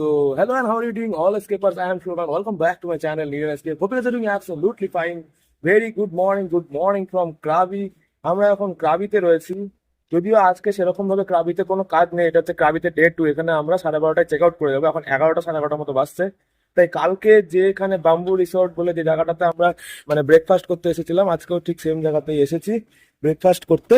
So, hello and how are you doing, all escapers? I am Shubhan. Welcome back to my channel, Near Escape. Hope you guys are doing absolutely fine. Very good morning, good morning from Krabi. আমরা এখন ক্রাবিতে রয়েছি যদিও আজকে সেরকম ভাবে ক্রাবিতে কোনো কাজ নেই এটা হচ্ছে ক্রাবিতে ডে টু এখানে আমরা সাড়ে বারোটায় চেক আউট করে যাব এখন এগারোটা সাড়ে এগারোটার মতো বাজছে তাই কালকে যে এখানে বাম্বু রিসোর্ট বলে যে জায়গাটাতে আমরা মানে ব্রেকফাস্ট করতে এসেছিলাম আজকেও ঠিক সেম জায়গাতেই এসেছি ব্রেকফাস্ট করতে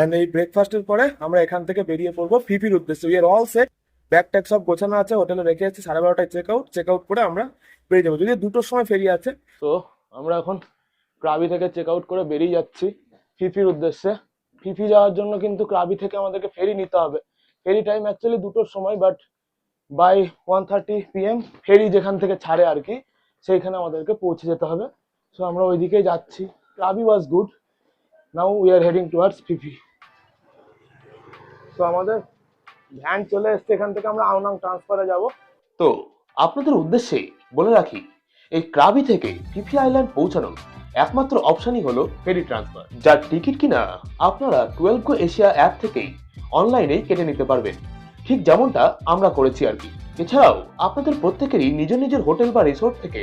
এন্ড এই ব্রেকফাস্টের পরে আমরা এখান থেকে বেরিয়ে পড়ব ফিফির উদ্দেশ্যে we are all set bag tag সব গোছানো আছে, হোটেলে রেখে আছি সাড়ে বারোটায় চেক আউট চেক আউট করে আমরা বেরিয়ে যাব। যদি দুটোর সময় ফেরি আছে। তো আমরা এখন ক্রাবি থেকে চেক আউট করে বেরিয়ে যাচ্ছি ফিফির উদ্দেশ্যে। ফিফি যাওয়ার জন্য কিন্তু ক্রাবি থেকে আমাদেরকে ফেরি নিতে হবে। ফেরি টাইম অ্যাকচুয়ালি দুটোর সময় but by one thirty PM ferry যেখান থেকে ছাড়ে আর কি, সেইখানে আমাদেরকে পৌঁছে যেতে হবে। সো আমরা ওইদিকেই যাচ্ছি। Krabi was good now we are heading towards Phi Phi তো আমাদের ভ্যান চলে এসছে, এখান থেকে আমরা আউনাং ট্রান্সফারে যাব। তো আপনাদের উদ্দেশ্যে বলে রাখি, এই ক্রাবি থেকে ফিফি আইল্যান্ড পৌঁছানোর একমাত্র অপশনই হলো ফেরি ট্রান্সফার যার টিকিট কিনা আপনারা টুয়েলভ গো এশিয়া অ্যাপ থেকেই অনলাইনেই কেটে নিতে পারবেন। ঠিক যেমনটা আমরা করেছি আর কি। এছাড়াও আপনাদের প্রত্যেকেরই নিজের নিজের হোটেল বা রিসোর্ট থেকে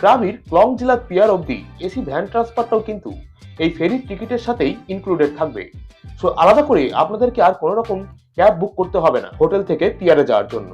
ক্রাবির ক্লং জেলার পিয়ার অবধি এসি ভ্যান ট্রান্সফারটাও কিন্তু এই ফেরির টিকিটের সাথেই ইনক্লুডেড থাকবে। সো আলাদা করে আপনাদেরকে আর কোনো রকম ক্যাব বুক করতে হবে না হোটেল থেকে পিয়ারে যাওয়ার জন্য।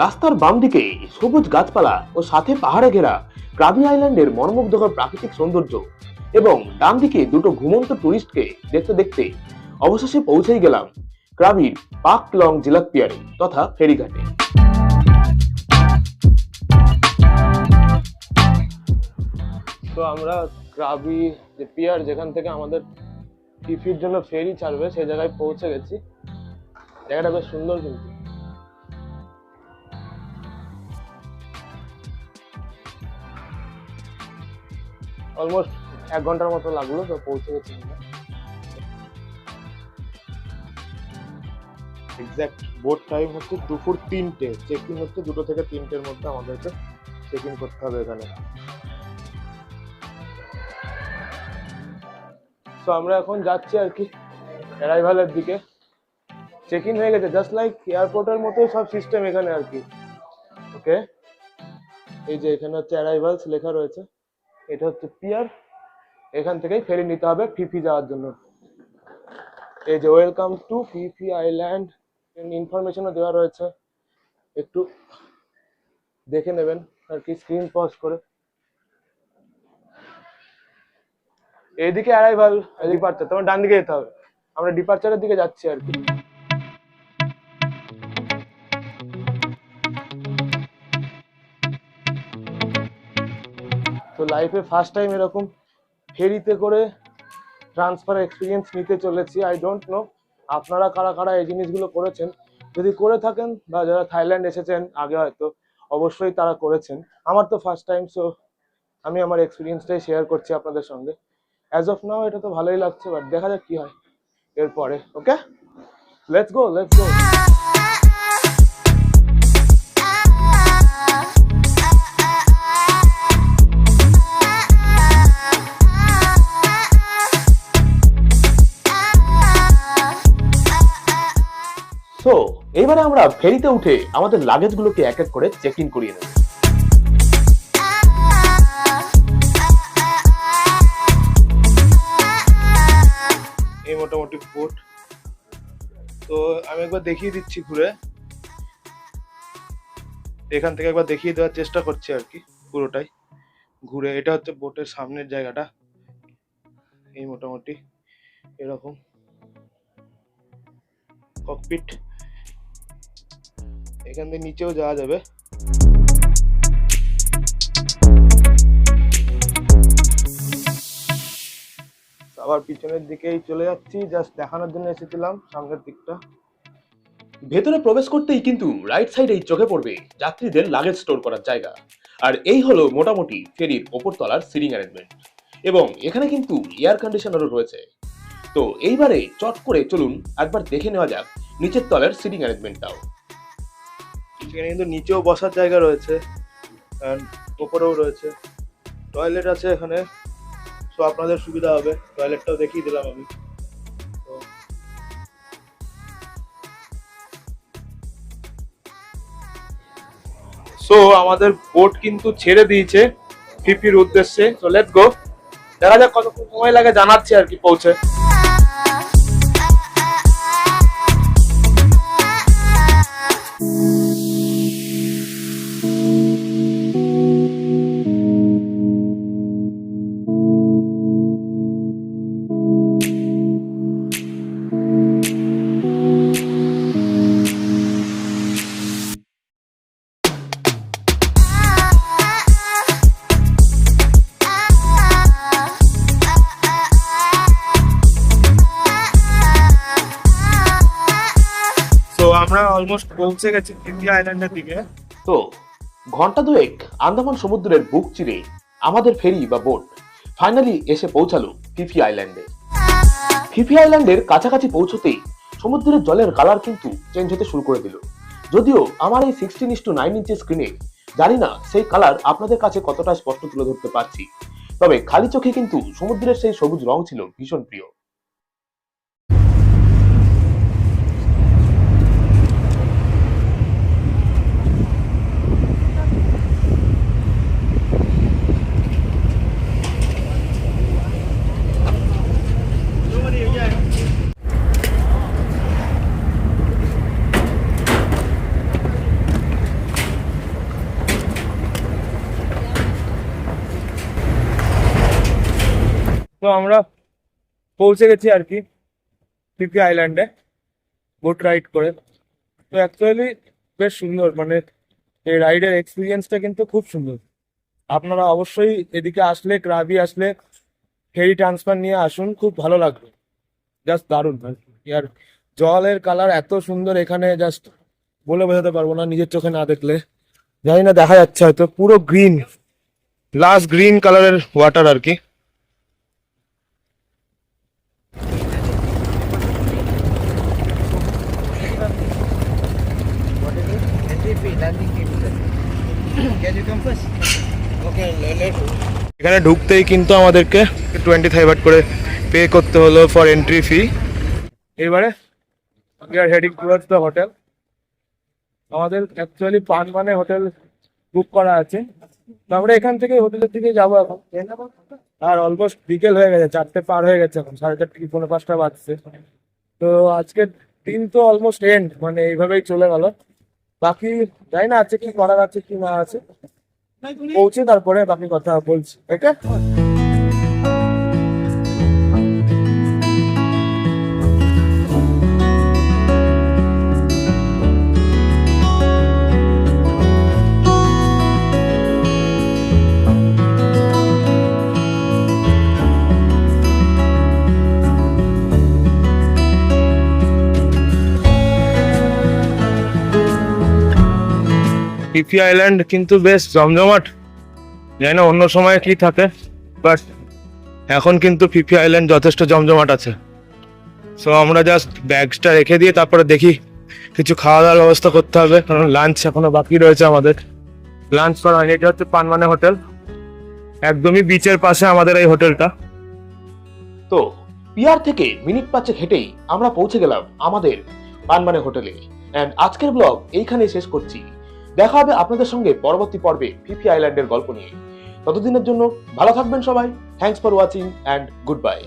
রাস্তার বাম দিকে সবুজ গাছপালা ও সাথে পাহাড়ে ঘেরা ক্রাবি আইল্যান্ডের মর্মুগ্ধকর প্রাকৃতিক সৌন্দর্য এবং ডান দিকে দুটো ঘুমন্ত টুরিস্টকে দেখতে দেখতে অবশেষে পৌঁছেই গেলাম ক্রাবির পাক লং জিলাক পিয়ারে তথা ফেরিঘাটে। তো আমরা ক্রাবি যে পিয়ার যেখান থেকে আমাদের ফিফির জন্য ফেরি ছাড়বে সেই জায়গায় পৌঁছে গেছি। জায়গাটা বেশ সুন্দর কিন্তু। অলমোস্ট এক ঘণ্টার মতো লাগল, তো পৌঁছে গেছি এক্স্যাক্ট বোট টাইম হচ্ছে দুপুর তিনটে চেক ইন হচ্ছে দুটো থেকে তিনটের মধ্যে আমাদেরকে চেক ইন করতে হবে এখানে। তো আমরা এখন যাচ্ছি আর কি অ্যারাইভালের দিকে। চেক ইন হয়ে গেছে জাস্ট লাইক এয়ারপোর্টের মতোই সব সিস্টেম এখানে আর কি। ওকে এই যে এখানে হচ্ছে অ্যারাইভালস লেখা রয়েছে। এটা হচ্ছে পিয়ার। এখান থেকেই ফেরি নিতে হবে ফিফি যাওয়ার জন্য। এই যে welcome to Phi Phi island. ইনফরমেশনও দেওয়া রয়েছে। একটু দেখে নেবেন আর কি স্ক্রিন পজ করে। এইদিকে অ্যারাইভাল ডিপার্চার তোমার ডান দিকে যেতে হবে। আমরা ডিপার্চারের দিকে যাচ্ছি আর কি। তো লাইফে ফার্স্ট টাইম এরকম ফেরিতে করে ট্রান্সফার এক্সপিরিয়েন্স নিতে চলেছি আই ডোন্ট নো আপনারা কারা কারা এই জিনিসগুলো করেছেন? যদি করে থাকেন বা যারা থাইল্যান্ড এসেছেন আগে হয়তো, অবশ্যই তারা করেছেন। আমার তো ফার্স্ট টাইম সো আমি আমার এক্সপিরিয়েন্সটাই শেয়ার করছি আপনাদের সঙ্গে। অ্যাজ অফ নাও এটা তো ভালোই লাগছে বাট দেখা যাক কি হয় এরপরে okay let's go let's go so এইবারে আমরা ফেরিতে উঠে আমাদের লাগেজগুলোকে এক এক করে চেক ইন করিয়ে নেব। এই মোটামুটি বোট তো আমি একবার দেখিয়ে দিচ্ছি ঘুরে। এখান থেকে একবার দেখিয়ে দেওয়ার চেষ্টা করছি আর কি, পুরোটাই। ঘুরে, এটা হচ্ছে বোটের সামনের জায়গাটা। এই মোটামুটি, এরকম। ককপিট এখান থেকে নিচেও যাওয়া যাবে। আবার পিছনের দিকেই চলে যাচ্ছি জাস্ট দেখানোর জন্য এসেছিলাম সামনের দিকটা ভেতরে প্রবেশ করতেই কিন্তু রাইট সাইডেই চোখে পড়বে যাত্রীদের লাগেজ স্টোর করার জায়গা। আর এই হলো মোটামুটি ফেরির ওপর তলার সিটিং অ্যারেঞ্জমেন্ট এবং এখানে কিন্তু এয়ার কন্ডিশনারও রয়েছে। তো এইবারে চট করে চলুন একবার দেখে নেওয়া যাক নিচের তলার সিটিং অ্যারেঞ্জমেন্টটাও সেখানে কিন্তু নিচেও বসার জায়গা রয়েছে অ্যান্ড ওপরেও রয়েছে। টয়লেট আছে এখানে সো আপনাদের সুবিধা হবে। টয়লেটটাও দেখিয়ে দিলাম আমি। তো সো আমাদের বোট কিন্তু ছেড়ে দিয়েছে ফিফির উদ্দেশ্যে। তো লেটস গো দেখা যাক কতক্ষণ সময় লাগে, জানাচ্ছি আর কি পৌঁছে। আমরা অলমোস্ট পৌঁছে গেছি ইন্ডিয়া আইল্যান্ডের দিকে। তো, ঘণ্টা দুয়েক আন্দামান সমুদ্রের বুক চিরে আমাদের ফেরি বা বোট ফাইনালি এসে পৌঁছালো ফিফি আইল্যান্ডে ফিফি আইল্যান্ডের কাছাকাছি পৌঁছতেই সমুদ্রের জলের কালার কিন্তু চেঞ্জ হতে শুরু করে দিল। যদিও আমার এই সিক্সটিন ইস টু নাইন ইঞ্চের স্ক্রিনে জানি না সেই কালার আপনাদের কাছে কতটা স্পষ্ট তুলে ধরতে পারছি। তবে খালি চোখে কিন্তু সমুদ্রের সেই সবুজ রং ছিল ভীষণ প্রিয়। তো আমরা পৌঁছে গেছি আর কি পিপি আইল্যান্ডে বোট রাইড করে। তো অ্যাকচুয়ালি বেশ সুন্দর মানে এই রাইডের এক্সপিরিয়েন্সটা কিন্তু খুব সুন্দর। আপনারা অবশ্যই এদিকে আসলে ক্রাবি আসলে ফেরি ট্রান্সফার নিয়ে আসুন, খুব ভালো লাগবে। জাস্ট দারুণ আর কি। জলের কালার এত সুন্দর, এখানে জাস্ট বলে বোঝাতে পারব না নিজের চোখে না দেখলে। জানি না, দেখা যাচ্ছে হয়তো, পুরো গ্রিন লাস্ট গ্রিন কালারের ওয়াটার আর কি। এখানে ঢুকতেই কিন্তু আমাদেরকে টোয়েন্টি ফাইভ করে পে করতে হলো ফর এন্ট্রি ফি এবারে we are heading towards the hotel আমাদের অ্যাকচুয়ালি পান মানে হোটেল বুক করা আছে। তারপরে এখান থেকে হোটেলের দিকে যাব এখন। আর অলমোস্ট বিকেল হয়ে গেছে, চারটে পার হয়ে গেছে এখন, সাড়ে চারটে কি পনেরো পাঁচটা বাজছে। তো আজকের দিন তো অলমোস্ট এন্ড মানে এইভাবেই চলে গেল। বাকি যাই না আছে কি করার আছে কি না আছে পৌঁছে তারপরে বাকি কথা বলছি ওকে পিপি আইল্যান্ড কিন্তু বেশ জমজমাট। জানি না অন্য সময় কি থাকে বাট এখন কিন্তু পিপি আইল্যান্ড যথেষ্ট জমজমাট আছে। সো আমরা জাস্ট ব্যাগসটা রেখে দিয়ে তারপরে দেখি, কিছু খাওয়া দাওয়ার ব্যবস্থা করতে হবে, কারণ লাঞ্চ এখনও বাকি রয়েছে আমাদের। লাঞ্চ করা হয়নি, এটা হচ্ছে পানমানে হোটেল। একদমই বিচের পাশে আমাদের এই হোটেলটা। তো পিয়ার থেকে মিনিট পাঁচেক হেঁটেই আমরা পৌঁছে গেলাম আমাদের পানমানে হোটেলে। অ্যান্ড আজকের ব্লগ এইখানে শেষ করছি। দেখা হবে আপনাদের সঙ্গে পরবর্তী পর্বে ফিফি আইল্যান্ডের গল্প নিয়ে। ততদিনের জন্য ভালো থাকবেন সবাই। Thanks for watching and goodbye